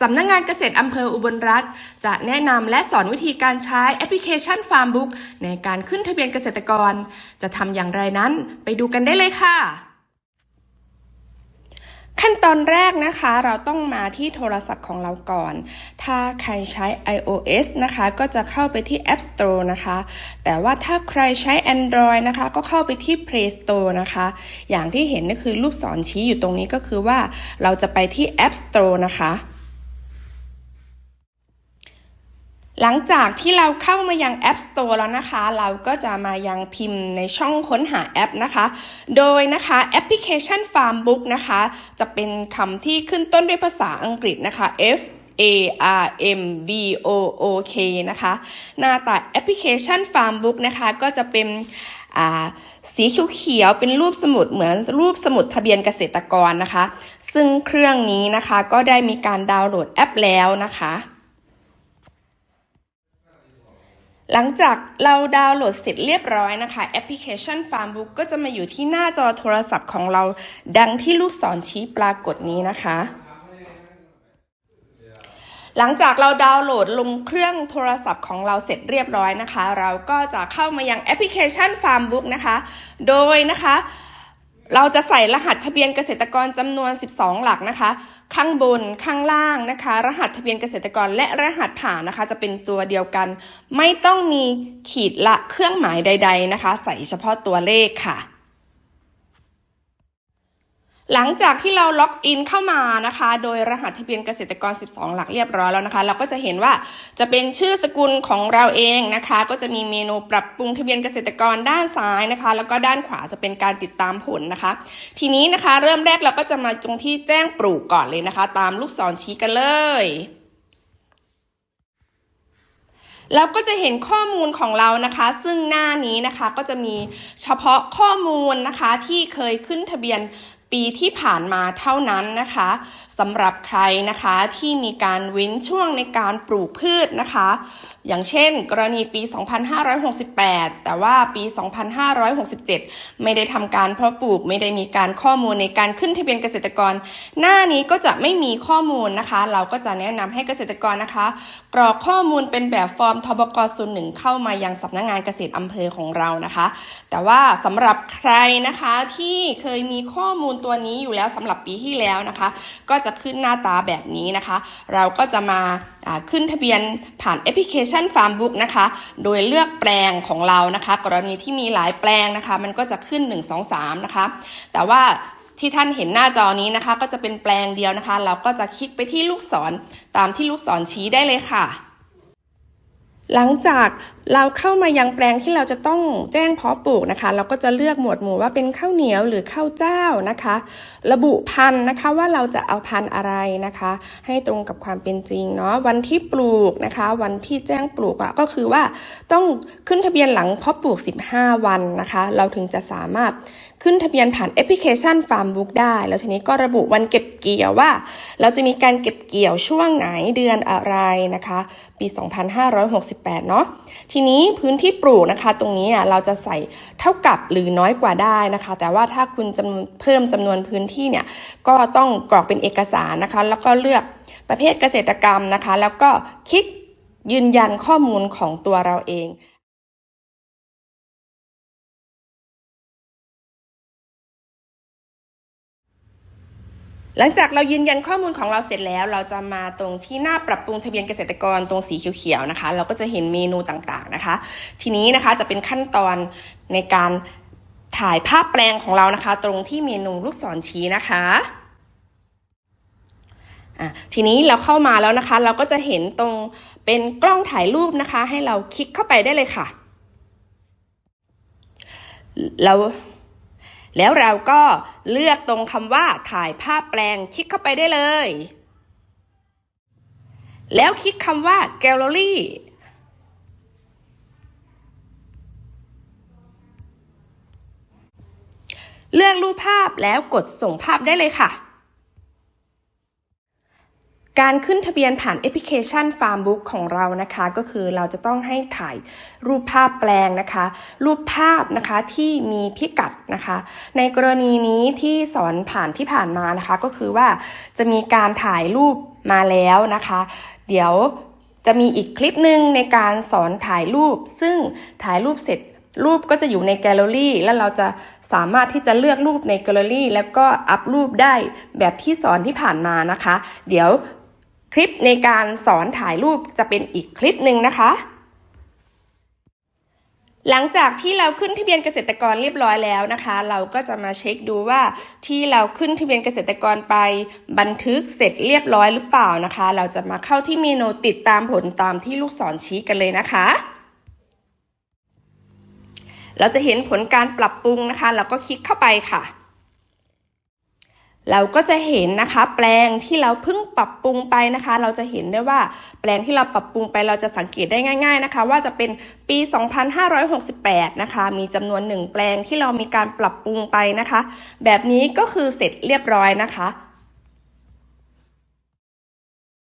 สำนักงงานเกษตรอำเภออุบลรัฐ จะแนะนำและสอนวิธีการใช้แอปพลิเคชัน Farmbook ในการขึ้นทะเบียนเกษตรกร จะทำอย่างไรนั้นไปดูกันได้เลยค่ะขั้นตอนแรกนะคะเราต้องมาที่โทรศัพท์ของเราก่อน ถ้าใครใช้ iOS นะคะก็จะเข้าไปที่ App Store นะคะ แต่ว่าถ้าใครใช้ Android นะคะก็เข้าไปที่ Play Store นะคะ อย่างที่เห็นก็คือลูกศรชี้อยู่ตรงนี้ก็คือว่าเราจะไปที่ App Store นะคะ หลังจากที่เราเข้ามายัง App Store แล้วนะคะ เราก็จะมายังพิมพ์ในช่องค้นหาแอปนะคะ โดยนะคะแอปพลิเคชัน Farmbook นะคะ จะเป็นคำที่ขึ้นต้นด้วยภาษาอังกฤษนะคะ F A R M B O O K นะคะ หน้าตาแอปพลิเคชัน Farmbook นะคะ ก็จะเป็นอ่าสีเขียวๆเป็นรูปสมุดเหมือนรูปสมุดทะเบียนเกษตรกรนะคะ ซึ่งเครื่องนี้นะคะก็ได้มีการดาวน์โหลดแอปแล้วนะคะ หลังจากเราดาวน์โหลดเสร็จเรียบร้อยนะคะ แอปพลิเคชัน Farmbook ก็จะมาอยู่ที่หน้าจอโทรศัพท์ของเรา ดังที่ลูกศรชี้ปรากฏนี้นะคะ หลังจากเราดาวน์โหลดลงเครื่องโทรศัพท์ของเราเสร็จเรียบร้อยนะคะ เราก็จะเข้ามายังแอปพลิเคชัน Farmbook นะคะ โดยนะคะ เราจะใส่รหัสทะเบียนเกษตรกรจำนวน 12 หลักนะคะ ข้างบนข้างล่างนะคะ รหัสทะเบียนเกษตรกรและรหัสผ่านนะคะ จะเป็นตัวเดียวกัน ไม่ต้องมีขีดละเครื่องหมายใด ๆนะคะ ใส่เฉพาะตัวเลขค่ะ หลังจากที่เราล็อกอินเข้ามานะคะ โดยรหัสทะเบียนเกษตรกร 12 หลักเรียบร้อยแล้วนะคะ เราก็จะเห็นว่าจะเป็นชื่อสกุลของเราเองนะคะ ก็จะมีเมนูปรับปรุงทะเบียนเกษตรกรด้านซ้ายนะคะ แล้วก็ด้านขวาจะเป็นการติดตามผลนะคะ ทีนี้นะคะเริ่มแรกเราก็จะมาตรงที่แจ้งปลูกก่อนเลยนะคะ ตามลูกศรชี้กันเลยแล้วก็จะเห็นข้อมูลของเรานะคะ ซึ่งหน้านี้นะคะก็จะมีเฉพาะข้อมูลนะคะที่เคยขึ้นทะเบียน ปีที่ผ่านมาเท่านั้นนะคะสำหรับใครนะคะที่มีการเว้นช่วงในการปลูกพืชนะคะ อย่างเช่น กรณีปี 2568 แต่ว่าปี 2567 ไม่ได้ทำการเพาะปลูกไม่ได้มีการข้อมูลในการขึ้นทะเบียนเกษตรกร หน้านี้ก็จะไม่มีข้อมูลนะคะ เราก็จะแนะนำให้เกษตรกรนะคะ กรอกข้อมูลเป็นแบบฟอร์มทบกศูนย์หนึ่งเข้ามายังสำนักงานเกษตรอำเภอของเรานะคะ แต่ว่าสำหรับใครนะคะที่เคยมีข้อมูลตัวนี้อยู่แล้วสำหรับปีที่แล้วนะคะ ก็จะขึ้นหน้าตาแบบนี้นะคะ เราก็จะมาอ่าขึ้นทะเบียนผ่านแอปพลิเคชัน Farmbook นะคะ โดยเลือกแปลงของเรานะคะ กรณีที่มีหลายแปลงนะคะ มันก็จะขึ้น 1 2 3 นะคะ แต่ว่าที่ท่านเห็นหน้าจอนี้นะคะ ก็จะเป็นแปลงเดียวนะคะ เราก็จะคลิกไปที่ลูกศรตามที่ลูกศรชี้ได้เลยค่ะ หลังจากเราเข้ามายังแปลงที่เราจะต้องแจ้งเพาะปลูกนะคะ เราก็จะเลือกหมวดหมู่ว่าเป็นข้าวเหนียวหรือข้าวเจ้านะคะ ระบุพันธุ์นะคะว่าเราจะเอาพันธุ์อะไรนะคะ ให้ตรงกับความเป็นจริงเนาะวันที่ปลูกนะคะ วันที่แจ้งปลูกอะก็คือว่าต้องขึ้นทะเบียนหลังเพาะปลูก 15 วันนะคะ เราถึงจะสามารถขึ้นทะเบียนผ่านแอปพลิเคชัน Farmbook ได้ แล้วทีนี้ก็ระบุวันเก็บเกี่ยวว่า เราจะมีการเก็บเกี่ยวช่วงไหนเดือนอะไรนะคะ ปี2568เนาะทีนี้พื้นที่ปลูกนะคะ ตรงนี้เราจะใส่เท่ากับหรือน้อยกว่าได้นะคะ แต่ว่าถ้าคุณเพิ่มจำนวนพื้นที่เนี่ยก็ต้องกรอกเป็นเอกสารนะคะ แล้วก็เลือกประเภทเกษตรกรรมนะคะ แล้วก็คลิกยืนยันข้อมูลของตัวเราเอง หลังจากเรายืนยันข้อมูลของเราเสร็จแล้ว เราจะมาตรงที่หน้าปรับปรุงทะเบียนเกษตรกรตรงสีเขียวๆนะคะ เราก็จะเห็นเมนูต่างๆนะคะ ทีนี้นะคะจะเป็นขั้นตอนในการถ่ายภาพแปลงของเรานะคะ ตรงที่เมนูลูกศรชี้นะคะะทีนี้เราเข้ามาแล้วนะคะ เราก็จะเห็นตรงเป็นกล้องถ่ายรูปนะคะ ให้เราคลิกเข้าไปได้เลยค่ะแล้ว แล้วเราก็เลือกตรงคำว่าถ่ายภาพแปลงคลิกเข้าไปได้เลย แล้วคลิกคำว่า Gallery เลือกรูปภาพแล้วกดส่งภาพได้เลยค่ะ การขึ้นทะเบียนผ่านแอปพลิเคชัน Farmbook ของเรานะคะ ก็คือเราจะต้องให้ถ่ายรูปภาพแปลงนะคะ รูปภาพนะคะที่มีพิกัดนะคะ ในกรณีนี้ที่สอนผ่านที่ผ่านมานะคะ ก็คือว่าจะมีการถ่ายรูปมาแล้วนะคะ เดี๋ยวจะมีอีกคลิปหนึ่งในการสอนถ่ายรูป ซึ่งถ่ายรูปเสร็จรูปก็จะอยู่ในแกลเลอรี่ แล้วเราจะสามารถที่จะเลือกรูปในแกลเลอรี่ แล้วก็อัพรูปได้แบบที่สอนที่ผ่านมานะคะ เดี๋ยว คลิปในการสอนถ่ายรูปจะเป็นอีกคลิปหนึ่งนะคะ หลังจากที่เราขึ้นทะเบียนเกษตรกรเรียบร้อยแล้วนะคะ เราก็จะมาเช็คดูว่าที่เราขึ้นทะเบียนเกษตรกรไปบันทึกเสร็จเรียบร้อยหรือเปล่านะคะ เราจะมาเข้าที่เมนูติดตามผลตามที่ลูกศรชี้กันเลยนะคะเราจะเห็นผลการปรับปรุงนะคะ เราก็คลิกเข้าไปค่ะ เราก็จะเห็นนะคะ แปลงที่เราเพิ่งปรับปรุงไปนะคะ เราจะเห็นได้ว่าแปลงที่เราปรับปรุงไปเราจะสังเกตได้ง่าย ๆนะคะ ว่าจะเป็นปี 2568 นะคะ มีจำนวนหนึ่งแปลงที่เรามีการปรับปรุงไปนะคะ แบบนี้ก็คือเสร็จเรียบร้อยนะคะ